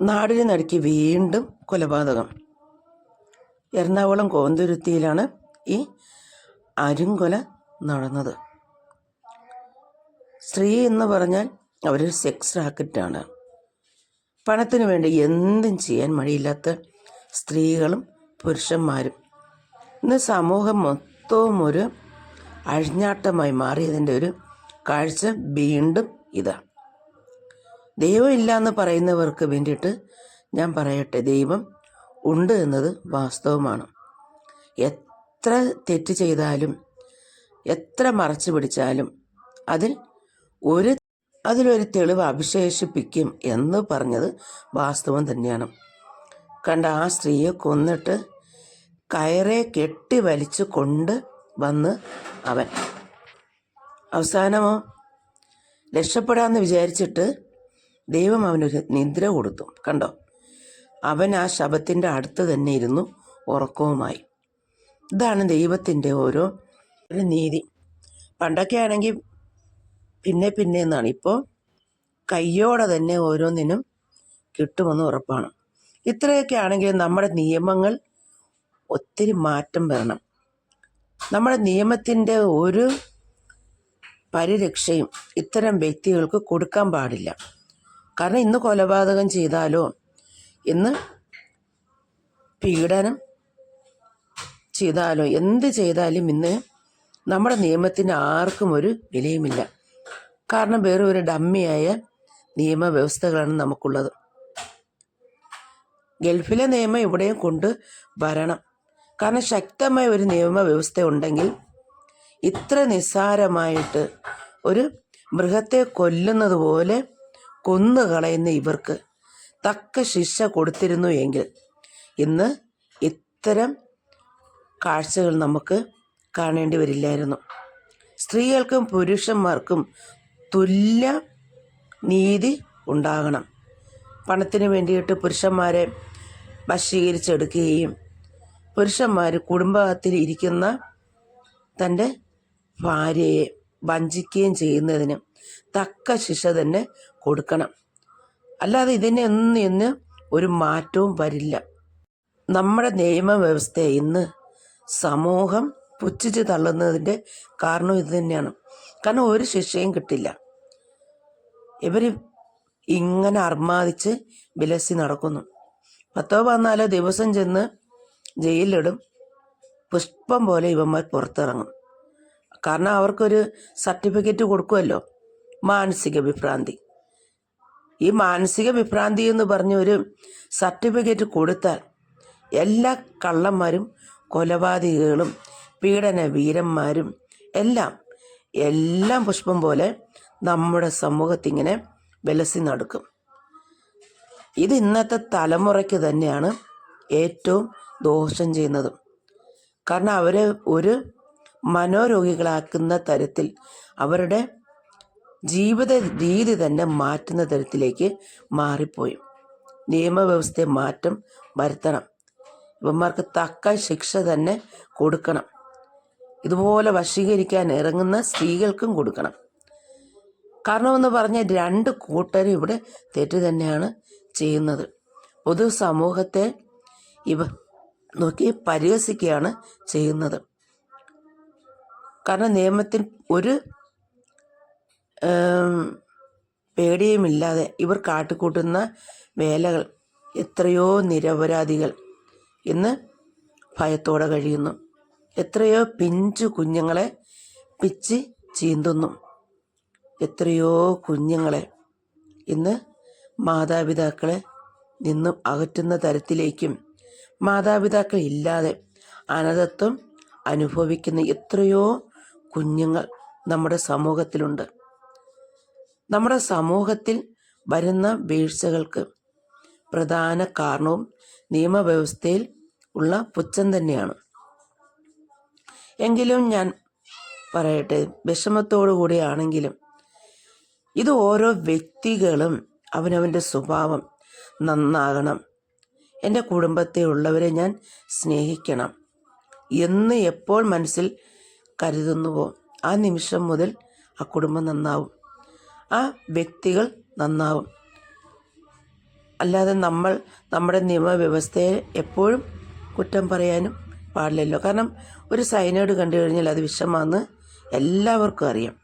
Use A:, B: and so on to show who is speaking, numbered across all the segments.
A: നാടിന് നടുക്കി വീണ്ടും കൊലപാതകം. എറണാകുളം കോന്തുരുത്തിയിലാണ് ഈ അരുങ്കൊല നടന്നത്. സ്ത്രീ എന്ന് പറഞ്ഞാൽ അവരൊരു സെക്സ് റാക്കറ്റാണ്. പണത്തിന് വേണ്ടി എന്തും ചെയ്യാൻ മടിയില്ലാത്ത സ്ത്രീകളും പുരുഷന്മാരും. ഇന്ന് സമൂഹം മൊത്തവും ഒരു അഴിഞ്ഞാട്ടമായി മാറിയതിന്റെ ഒരു കാഴ്ച വീണ്ടും ഇതാ. ദൈവം ഇല്ല എന്ന് പറയുന്നവർക്ക് വേണ്ടിയിട്ട് ഞാൻ പറയട്ടെ. ദൈവം ഉണ്ട് എന്നത് വാസ്തവമാണ്. എത്ര തെറ്റ് ചെയ്താലും എത്ര മറച്ചു പിടിച്ചാലും അതിൽ ഒരു അതിലൊരു തെളിവ് അവിശേഷിപ്പിക്കും എന്ന് പറഞ്ഞത് വാസ്തവം തന്നെയാണ്. കണ്ട ആ സ്ത്രീയെ കൊന്നിട്ട് കയറെ കെട്ടി വലിച്ചു കൊണ്ട് വന്ന് അവൻ. അവസാനമോ? രക്ഷപ്പെടാമെന്ന് വിചാരിച്ചിട്ട് ദൈവം അവനൊരു നിദ്ര കൊടുത്തു. കണ്ടോ? അവൻ ആ ശബത്തിന്റെ അടുത്ത് തന്നെ ഇരുന്നു ഉറക്കവുമായി. ഇതാണ് ദൈവത്തിന്റെ ഓരോ ഒരു നീതി. പണ്ടൊക്കെ ആണെങ്കിൽ പിന്നെ പിന്നെ എന്നാണ്. ഇപ്പോൾ കയ്യോടെ തന്നെ ഓരോന്നിനും കിട്ടുമെന്ന് ഉറപ്പാണ്. ഇത്രയൊക്കെ ആണെങ്കിൽ നമ്മുടെ നിയമങ്ങൾ ഒത്തിരി മാറ്റം വരണം. നമ്മുടെ നിയമത്തിന്റെ ഒരു പരിരക്ഷയും ഇത്തരം വ്യക്തികൾക്ക് കൊടുക്കാൻ പാടില്ല. കാരണം ഇന്ന് കൊലപാതകം ചെയ്താലോ ഇന്ന് പീഡനം ചെയ്താലോ എന്ത് ചെയ്താലും ഇന്ന് നമ്മുടെ നിയമത്തിന് ആർക്കും ഒരു വിലയുമില്ല. കാരണം വേറെ ഒരു ഡമ്മിയായ നിയമവ്യവസ്ഥകളാണ് നമുക്കുള്ളത്. ഗൾഫിലെ നിയമം ഇവിടെയും കൊണ്ട് വരണം. കാരണം ശക്തമായ ഒരു നിയമവ്യവസ്ഥ ഉണ്ടെങ്കിൽ ഇത്ര നിസ്സാരമായിട്ട് ഒരു മൃഗത്തെ കൊല്ലുന്നത് പോലെ കൊന്നു കളയുന്ന ഇവർക്ക് തക്ക ശിക്ഷ കൊടുത്തിരുന്നു എങ്കിൽ ഇന്ന് ഇത്തരം കാഴ്ചകൾ നമുക്ക് കാണേണ്ടി വരില്ലായിരുന്നു. സ്ത്രീകൾക്കും പുരുഷന്മാർക്കും തുല്യ നീതി ഉണ്ടാകണം. പണത്തിന് വേണ്ടിയിട്ട് പുരുഷന്മാരെ വശീകരിച്ചെടുക്കുകയും പുരുഷന്മാർ കുടുംബത്തിൽ ഇരിക്കുന്ന തന്റെ ഭാര്യയെ വഞ്ചിക്കുകയും ചെയ്യുന്നതിന് തക്ക ശിക്ഷ തന്നെ കൊടുക്കണം. അല്ലാതെ ഇതിനെ ഒന്നും ഇന്ന് ഒരു മാറ്റവും വരില്ല. നമ്മുടെ നിയമവ്യവസ്ഥ ഇന്ന് സമൂഹം പുച്ഛിച്ച് തള്ളുന്നതിന്റെ കാരണം ഇത് തന്നെയാണ്. കാരണം ഒരു ശിക്ഷയും കിട്ടില്ല. ഇവർ ഇങ്ങനെ അർമാദിച്ച് വിലസി നടക്കുന്നു. പത്തോ പതിനാലോ ദിവസം ചെന്ന് ജയിലിലിടും. പുഷ്പം പോലെ ഇവന്മാർ പുറത്തിറങ്ങും. കാരണം അവർക്കൊരു സർട്ടിഫിക്കറ്റ് കൊടുക്കുമല്ലോ മാനസിക വിഭ്രാന്തി ഈ മാനസിക വിഭ്രാന്തി എന്ന് പറഞ്ഞ ഒരു സർട്ടിഫിക്കറ്റ് കൊടുത്താൽ എല്ലാ കള്ളന്മാരും കൊലപാതകികളും പീഡന വീരന്മാരും എല്ലാം എല്ലാം പുഷ്പം പോലെ നമ്മുടെ സമൂഹത്തിങ്ങനെ വിലസി നടക്കും. ഇത് ഇന്നത്തെ തലമുറയ്ക്ക് തന്നെയാണ് ഏറ്റവും ദോഷം ചെയ്യുന്നതും. കാരണം അവരെ ഒരു മനോരോഗികളാക്കുന്ന തരത്തിൽ അവരുടെ ജീവിത രീതി തന്നെ മാറ്റുന്ന തരത്തിലേക്ക് മാറിപ്പോയി. നിയമവ്യവസ്ഥയെ മാറ്റം വരുത്തണം. ഇവന്മാർക്ക് തക്ക ശിക്ഷ തന്നെ കൊടുക്കണം. ഇതുപോലെ വശീകരിക്കാൻ ഇറങ്ങുന്ന സ്ത്രീകൾക്കും കൊടുക്കണം. കാരണമെന്ന് പറഞ്ഞ രണ്ട് കൂട്ടരും ഇവിടെ തെറ്റ് തന്നെയാണ് ചെയ്യുന്നത്. പൊതു സമൂഹത്തെ ഇവ നോക്കി പരിഹസിക്കുകയാണ് ചെയ്യുന്നത്. കാരണം നിയമത്തിൽ ഒരു പേടിയുമില്ലാതെ ഇവർ കാട്ടിക്കൂട്ടുന്ന വേലകൾ എത്രയോ നിരപരാധികൾ ഇന്ന് ഭയത്തോടെ കഴിയുന്നു. എത്രയോ പിഞ്ചു കുഞ്ഞുങ്ങളെ പിച്ച് ചീന്തുന്നു. എത്രയോ കുഞ്ഞുങ്ങളെ ഇന്ന് മാതാപിതാക്കളെ നിന്നും അകറ്റുന്ന തരത്തിലേക്കും മാതാപിതാക്കൾ ഇല്ലാതെ അനധത്വം അനുഭവിക്കുന്ന എത്രയോ കുഞ്ഞുങ്ങൾ നമ്മുടെ സമൂഹത്തിലുണ്ട്. നമ്മുടെ സമൂഹത്തിൽ വരുന്ന വീഴ്ചകൾക്ക് പ്രധാന കാരണവും നിയമവ്യവസ്ഥയിൽ ഉള്ള പുച്ഛം തന്നെയാണ്. എങ്കിലും ഞാൻ പറയട്ടെ വിഷമത്തോടു കൂടിയാണെങ്കിലും ഇത് ഓരോ വ്യക്തികളും അവനവന്റെ സ്വഭാവം നന്നാകണം. എന്റെ കുടുംബത്തെ ഉള്ളവരെ ഞാൻ സ്നേഹിക്കണം. എന്ന് എപ്പോൾ മനസ്സിൽ കരുതുന്നുവോ? ആ നിമിഷം മുതൽ ആ കുടുംബം നന്നാവും. ആ വ്യക്തികൾ നന്നാവും. അല്ലാതെ നമ്മൾ നമ്മുടെ നിയമവ്യവസ്ഥയെ എപ്പോഴും കുറ്റം പറയാനും പാടില്ലല്ലോ. കാരണം ഒരു സൈനൈഡ് കണ്ടു കഴിഞ്ഞാൽ അത് വിഷമാണെന്ന് എല്ലാവർക്കും അറിയാം.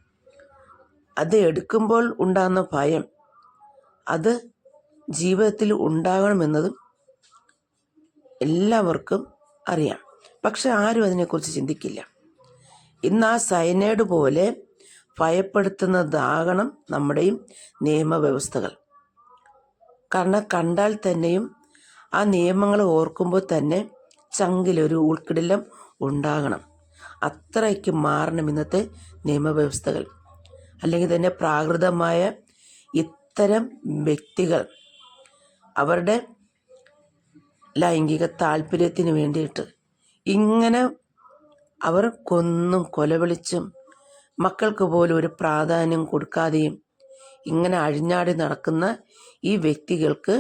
A: അത് എടുക്കുമ്പോൾ ഉണ്ടാകുന്ന ഭയം അത് ജീവിതത്തിൽ ഉണ്ടാകണമെന്നതും എല്ലാവർക്കും അറിയാം. പക്ഷെ ആരും അതിനെക്കുറിച്ച് ചിന്തിക്കില്ല. ഇന്ന് ആ സൈനൈഡ് പോലെ ഭയപ്പെടുത്തുന്നതാകണം നമ്മുടെയും നിയമവ്യവസ്ഥകൾ. കാരണം കണ്ടാൽ തന്നെയും ആ നിയമങ്ങൾ ഓർക്കുമ്പോൾ തന്നെ ചങ്കിലൊരു ഉൾക്കിടിലം ഉണ്ടാകണം. അത്രയ്ക്ക് മാറണം ഇന്നത്തെ നിയമവ്യവസ്ഥകൾ. അല്ലെങ്കിൽ തന്നെ പ്രാകൃതമായ ഇത്തരം വ്യക്തികൾ അവരുടെ ലൈംഗിക താല്പര്യത്തിന് വേണ്ടിയിട്ട് ഇങ്ങനെ അവർ കൊന്നും കൊലവിളിച്ചും മക്കൾക്ക് പോലും ഒരു പ്രാധാന്യം കൊടുക്കാതെയും ഇങ്ങനെ അഴിഞ്ഞാടി നടക്കുന്ന ഈ വ്യക്തികൾക്ക്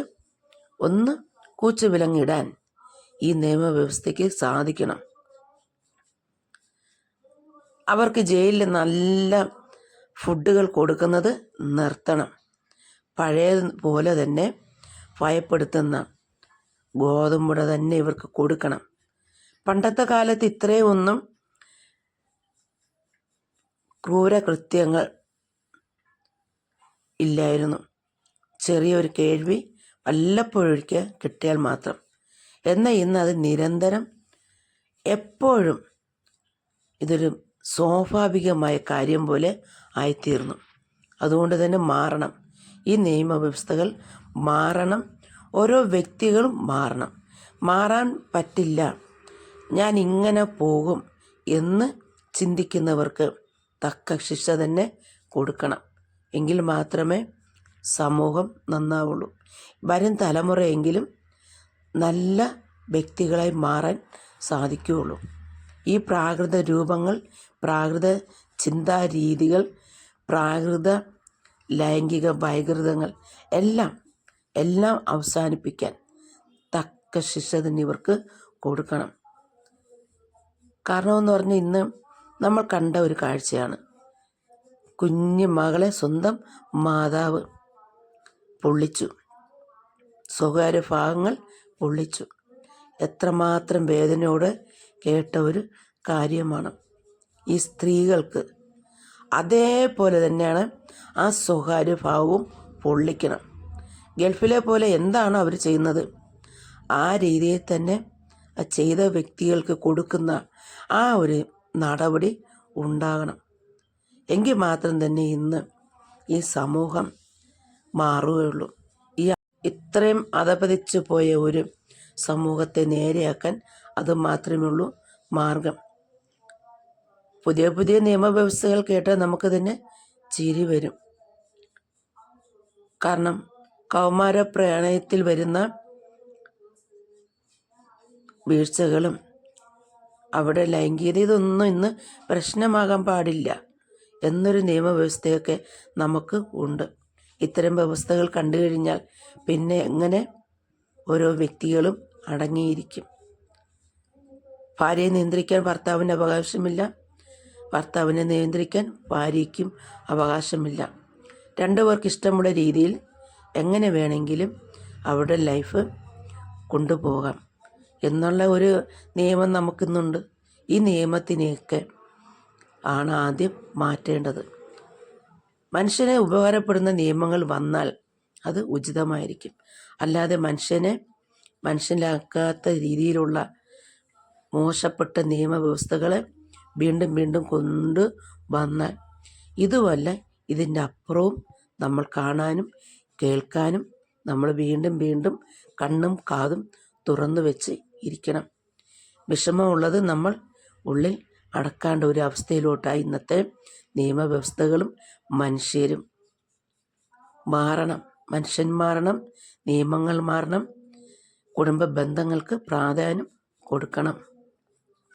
A: ഒന്ന് കൂച്ചുവിലങ്ങിടാൻ ഈ നിയമവ്യവസ്ഥയ്ക്ക് സാധിക്കണം. അവർക്ക് ജയിലിൽ നല്ല ഫുഡുകൾ കൊടുക്കുന്നത് നിർത്തണം. പഴയ പോലെ തന്നെ ഭയപ്പെടുത്തുന്ന ഗോതമ്പുട തന്നെ ഇവർക്ക് കൊടുക്കണം. പണ്ടത്തെ കാലത്ത് ഇത്രയൊന്നും ക്രൂരകൃത്യങ്ങൾ ഇല്ലായിരുന്നു. ചെറിയൊരു കേൾവി വല്ലപ്പോഴൊരിക്കൽ കിട്ടിയാൽ മാത്രം. എന്നാൽ ഇന്ന് അത് നിരന്തരം എപ്പോഴും ഇതൊരു സ്വാഭാവികമായ കാര്യം പോലെ ആയിത്തീർന്നു. അതുകൊണ്ട് തന്നെ മാറണം. ഈ നിയമവ്യവസ്ഥകൾ മാറണം. ഓരോ വ്യക്തികളും മാറണം. മാറാൻ പറ്റില്ല. ഞാൻ ഇങ്ങനെ പോകും എന്ന് ചിന്തിക്കുന്നവർക്ക് തക്ക ശിക്ഷ തന്നെ കൊടുക്കണം. എങ്കിൽ മാത്രമേ സമൂഹം നന്നാവുള്ളൂ. വരും തലമുറയെങ്കിലും നല്ല വ്യക്തികളായി മാറാൻ സാധിക്കുകയുള്ളൂ. ഈ പ്രാകൃത രൂപങ്ങൾ പ്രാകൃത ചിന്താരീതികൾ പ്രാകൃത ലൈംഗിക വൈകൃതങ്ങൾ എല്ലാം എല്ലാം അവസാനിപ്പിക്കാൻ തക്ക ശിക്ഷ തന്നെ ഇവർക്ക് കൊടുക്കണം. കാരണമെന്ന് പറഞ്ഞാൽ ഇന്ന് നമ്മൾ കണ്ട ഒരു കാഴ്ചയാണ്. കുഞ്ഞു മകളെ സ്വന്തം മാതാവ് പൊള്ളിച്ചു. സ്വകാര്യ ഭാഗങ്ങൾ പൊള്ളിച്ചു. എത്രമാത്രം വേദനയോടെ കേട്ട ഒരു കാര്യമാണ് ഈ സ്ത്രീകൾക്ക്. അതേപോലെ തന്നെയാണ് ആ സ്വകാര്യ ഭാവവും പൊള്ളിക്കണം. ഗൾഫിലെ പോലെ എന്താണ് അവർ ചെയ്യുന്നത്? ആ രീതിയിൽ തന്നെ ചെയ്ത വ്യക്തികൾക്ക് കൊടുക്കുന്ന ആ ഒരു നടപടി ഉണ്ടാകണം. എങ്കിൽ മാത്രം തന്നെ ഇന്ന് ഈ സമൂഹം മാറുകയുള്ളൂ. ഈ ഇത്രയും അധപതിച്ചു പോയ ഒരു സമൂഹത്തെ നേരെയാക്കാൻ അത് മാത്രമേ ഉള്ളൂ മാർഗം. പുതിയ പുതിയ നിയമവ്യവസ്ഥകൾ കേട്ടാൽ നമുക്ക് തന്നെ ചിരി വരും. കാരണം കൗമാര പ്രണയത്തിൽ വരുന്ന വീഴ്ചകളും അവിടെ ലൈംഗികത ഇതൊന്നും ഇന്ന് പ്രശ്നമാകാൻ പാടില്ല എന്നൊരു നിയമവ്യവസ്ഥയൊക്കെ നമുക്ക് ഉണ്ട്. ഇത്തരം വ്യവസ്ഥകൾ കണ്ടു കഴിഞ്ഞാൽ പിന്നെ എങ്ങനെ ഓരോ വ്യക്തികളും അടങ്ങിയിരിക്കും? ഭാര്യയെ നിയന്ത്രിക്കാൻ ഭർത്താവിന് അവകാശമില്ല. ഭർത്താവിനെ നിയന്ത്രിക്കാൻ ഭാര്യയ്ക്കും അവകാശമില്ല. രണ്ടു പേർക്ക് ഇഷ്ടമുള്ള രീതിയിൽ എങ്ങനെ വേണമെങ്കിലും അവരുടെ ലൈഫ് കൊണ്ടുപോകാം. എന്നുള്ള ഒരു നിയമം നമുക്കിന്നുണ്ട്. ഈ നിയമത്തിനെയൊക്കെ ആണ് ആദ്യം മാറ്റേണ്ടത്. മനുഷ്യനെ ഉപകാരപ്പെടുന്ന നിയമങ്ങൾ വന്നാൽ അത് ഉചിതമായിരിക്കും. അല്ലാതെ മനുഷ്യനെ മനുഷ്യനാക്കാത്ത രീതിയിലുള്ള മോശപ്പെട്ട നിയമവ്യവസ്ഥകളെ വീണ്ടും വീണ്ടും കൊണ്ട് വന്നാൽ ഇതുമല്ല ഇതിന്റെ അപ്പുറവും നമ്മൾ കാണാനും കേൾക്കാനും നമ്മൾ വീണ്ടും വീണ്ടും കണ്ണും കാതും തുറന്നു വെച്ച് ഇരിക്കണം. വിഷമമുള്ളത് നമ്മൾ ഉള്ളിൽ അടക്കാണ്ട ഒരു അവസ്ഥയിലോട്ടായി. ഇന്നത്തെ നിയമവ്യവസ്ഥകളും മനുഷ്യരും മാറണം. മനുഷ്യൻ മാറണം നിയമങ്ങൾ മാറണം. കുടുംബ ബന്ധങ്ങൾക്ക് പ്രാധാന്യം കൊടുക്കണം.